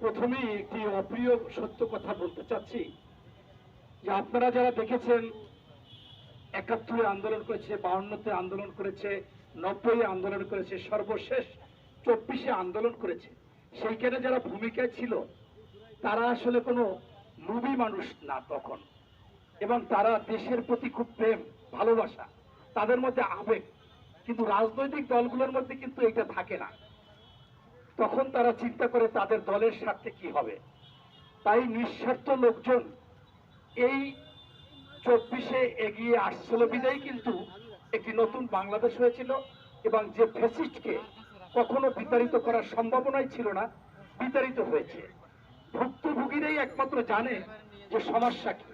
প্রথমেই একটি অপ্রিয় সত্য কথা বলতে চাচ্ছি। যে আপনারা যারা দেখেছেন, একাত্তরে আন্দোলন করেছে, বাউন্নতে আন্দোলন করেছে নব্বই আন্দোলন করেছে, সর্বশেষ চব্বিশে আন্দোলন করেছে, সেইখানে যারা ভূমিকায় ছিল, তারা আসলে কোনো মুভি মানুষ না তখন। এবং তারা দেশের প্রতি খুব প্রেম, ভালোবাসা, তাদের মধ্যে আবেগ। কিন্তু রাজনৈতিক দলগুলোর মধ্যে কিন্তু এটা থাকে না। তখন তারা চিন্তা করে তাদের দলের স্বার্থে কি হবে। তাই নিঃস্বার্থ লোকজন এই চব্বিশে এগিয়ে আসছিল বিদায়, কিন্তু একটি নতুন বাংলাদেশ হয়েছিল এবং যে ফ্যাসিস্টকে কখনো বিতাড়িত করার সম্ভাবনাই ছিল না, বিতাড়িত হয়েছে। ভুক্তভোগীরাই একমাত্র জানে যে সমস্যা কি।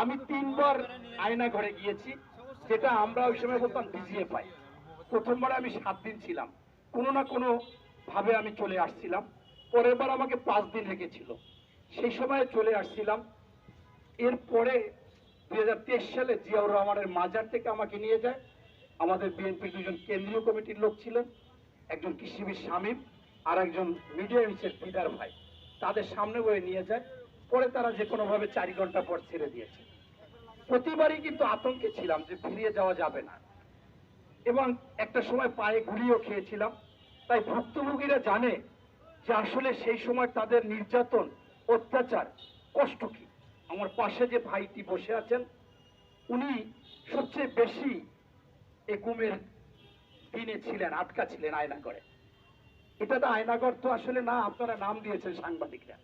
আমি তিনবার আয়না ঘরে গিয়েছি, যেটা আমরা ওই সময় বলতাম ডিজিএ পাই। প্রথমবার আমি সাত দিন ছিলাম। কোনো না কোনো ভাবে আমি চলে আসছিলাম। পরের বার আমাকে পাঁচ দিন লেগেছিল সেই সময় চলে আসছিলাম। এরপরে দুই হাজার তেইশ সালে জিয়াউর রহমানের মাজার থেকে আমাকে নিয়ে যায়। আমাদের বিএনপির দুজন কেন্দ্রীয় কমিটির লোক ছিলেন। একজন কৃষিবিদ শামীম আর একজন মিডিয়া মিসের ফিদার ভাই। তাদের সামনে বয়ে নিয়ে যায়। পরে তারা যে কোনোভাবে চারি ঘণ্টা পর ছেড়ে দিয়েছে। প্রতিবারই কিন্তু আতঙ্কে ছিলাম যে ফিরিয়ে যাওয়া যাবে না। এবং একটা সময় পায়ে গুলিও খেয়েছিলাম। তাই ভুক্তভোগীরা জানে যে আসলে সেই সময় তাদের নির্যাতন, অত্যাচার, কষ্ট কি। আমার পাশে যে ভাইটি বসে আছেন, উনি সবচেয়ে বেশি এ গুমের দিনে ছিলেন, আটকা ছিলেন আয়না করে এটা তো আয়নাগর তো আসলে না, আপনারা নাম দিয়েছেন সাংবাদিকরা।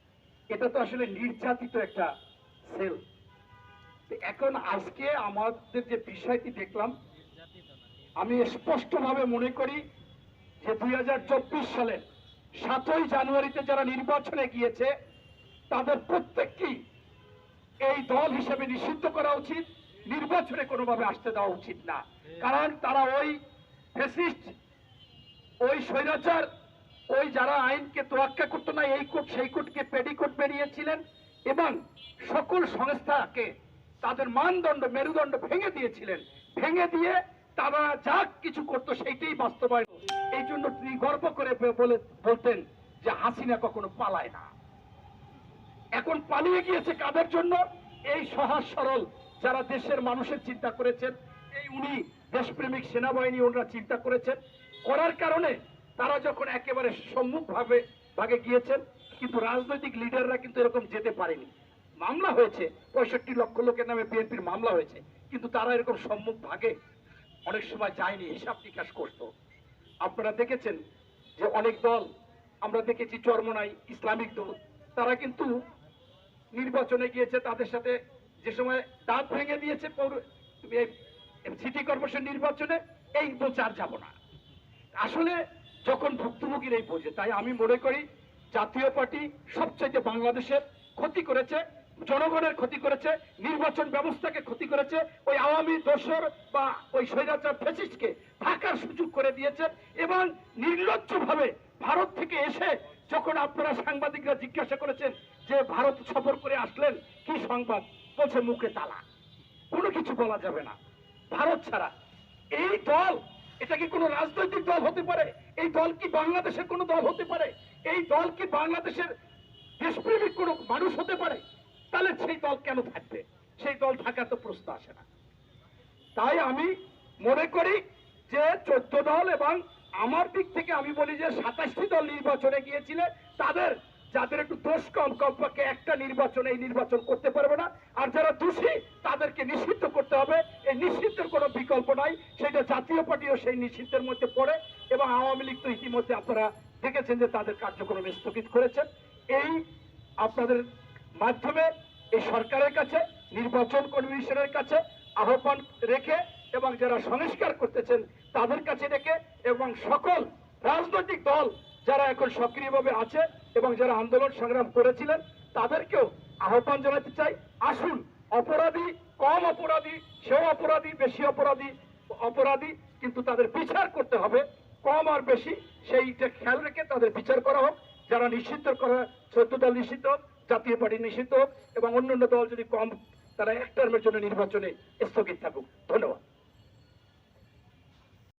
এটা তো আসলে নির্যাতিত একটা সেল। এখন আজকে আমাদের যে বিষয়টি দেখলাম, আমি স্পষ্টভাবে মনে করি যে দুই সালের সাতই জানুয়ারিতে যারা নির্বাচনে গিয়েছে, তাদের প্রত্যেককেই এই দল হিসেবে নিষিদ্ধ করা উচিত, নির্বাচনে কোনোভাবে আসতে দেওয়া উচিত না। কারণ তারা ওই ফেসিস্ট ওই স্বৈরাচার, ওই যারা আইনকে তোয়াক্কা করতো না, এই কোর্ট সেই কোর্টকে পেডিকোট বেরিয়েছিলেন এবং সকল সংস্থাকে তাদের মানদণ্ড, মেরুদণ্ড ভেঙে দিয়েছিলেন। ভেঙে দিয়ে তারা যা কিছু করতো, সেইটাই বাস্তবায়ন এই জন্য তিনি গর্ব করে বলে, বলতেন যে হাসিনা কখনো পালায় না। এখন পালিয়ে গিয়েছে কাদের জন্য? এই সহজ সরল যারা দেশের মানুষের চিন্তা করেছেন, এই উনি দেশপ্রেমিক সেনাবাহিনী, ওনারা চিন্তা করেছেন। করার কারণে তারা যখন একেবারে সম্মুখ ভাবে ভাগে গিয়েছেন, কিন্তু রাজনৈতিক লিডাররা কিন্তু এরকম যেতে পারেনি। মামলা হয়েছে, পঁয়ষট্টি লক্ষ লোকের নামে বিএনপির মামলা হয়েছে, কিন্তু তারা এরকম সম্মুখ ভাগে অনেক সময় যায়নি, হিসাব নিকাশ করতো। আপনারা দেখেছেন যে অনেক দল, আমরা দেখেছি চরমনাই ইসলামিক দল, তারা কিন্তু নির্বাচনে গিয়েছে তাদের সাথে যে সময় দাঁত ভেঙে দিয়েছে পৌর- সিটি কর্পোরেশন নির্বাচনে, এই আর যাব না। আসলে যখন ভুক্তভোগীর এই বোঝে, তাই আমি মনে করি জাতীয় পার্টি সবচাইতে বাংলাদেশের ক্ষতি করেছে জনগণের ক্ষতি করেছে, নির্বাচন ব্যবস্থাকে ক্ষতি করেছে, ওই আওয়ামী দোসর বা ওই স্বৈরাচার ফেসিস্টকে থাকার সুযোগ করে দিয়েছেন এবং নির্লজ্জভাবে ভারত থেকে এসে যখন আপনারা সাংবাদিকরা জিজ্ঞাসা করেছেন যে ভারত সফর করে আসলেন, কি সংবাদ? বলছে, মুখে তালা। কোনো কিছু বলা যাবে না। ভারত ছাড়া। এই দল, এটা কি কোনো রাজনৈতিক দল হতে পারে? এই দল কি বাংলাদেশের কোনো দল হতে পারে? এই দল কি বাংলাদেশের দেশপ্রেমিক কোনো মানুষ হতে পারে? তাহলে সেই দল কেন থাকবে? সেই দল থাকার তো প্রশ্ন আসে না। তাই আমি মনে করি যে চোদ্দ দল এবং আমার দিক থেকে আমি বলি যে সাতাশটি দল নির্বাচনে গিয়েছিলে, তাদের, যাদের একটু দোষ কম, কমপক্ষে একটা নির্বাচনে এই নির্বাচন করতে পারবে না। আর যারা দোষী, তাদেরকে নিষিদ্ধ করতে হবে। এই নিষিদ্ধের কোনো বিকল্প নাই। সেটা জাতীয় পার্টিও সেই নিষিদ্ধের মধ্যে পড়ে এবং আওয়ামী লীগ তো ইতিমধ্যে আপনারা দেখেছেন যে তাদের কার্যক্রম স্থগিত করেছেন। এই আপনাদের মাধ্যমে এই সরকারের কাছে, নির্বাচন কমিশনের কাছে আহ্বান রেখে এবং যারা সংস্কার করতেছেন, তাদের কাছে রেখে এবং সকল রাজনৈতিক দল যারা এখন সক্রিয়ভাবে আছে এবং যারা আন্দোলন সংগ্রাম করেছিলেন, তাদেরকেও আহ্বান জানাতে চাই। আসুন, অপরাধী, কম অপরাধী, সেও অপরাধী, বেশি অপরাধী অপরাধী, কিন্তু তাদের বিচার করতে হবে। কম আর বেশি, সেইটা খেয়াল রেখে তাদের বিচার করা হোক। যারা নিষিদ্ধ করা, চোদ্দ দল নিষিদ্ধ, জাতীয় পার্টি নিষিদ্ধ, এবং অন্যান্য দল যদি কম, তারা এক টার্মের জন্য নির্বাচনে স্থগিত থাকুক। ধন্যবাদ।